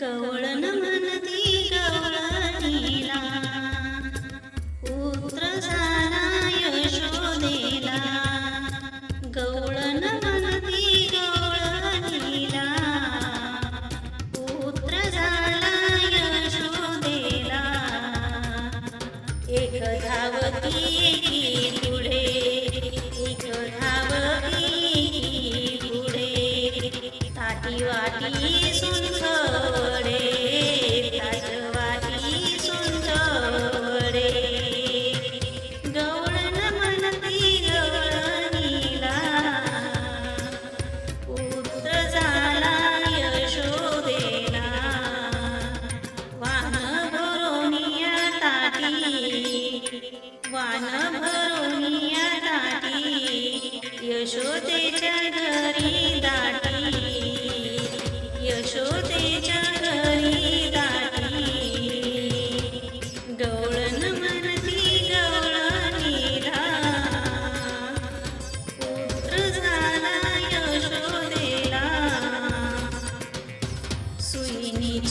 गवळण म्हणती गवळणीला. पुत्र झाला यशोदेला. गवळण म्हणती गवळणीला. पुत्र झाला यशोदेला. एक धावती ताटी वाटी सुंदरे ताट वाटी सुंदरे. गवळण म्हणती गवळणीला पुत्र झाला यशोदेला. वान भरोनिया ताटी वान भरोनिया ताटी यशोदेच्या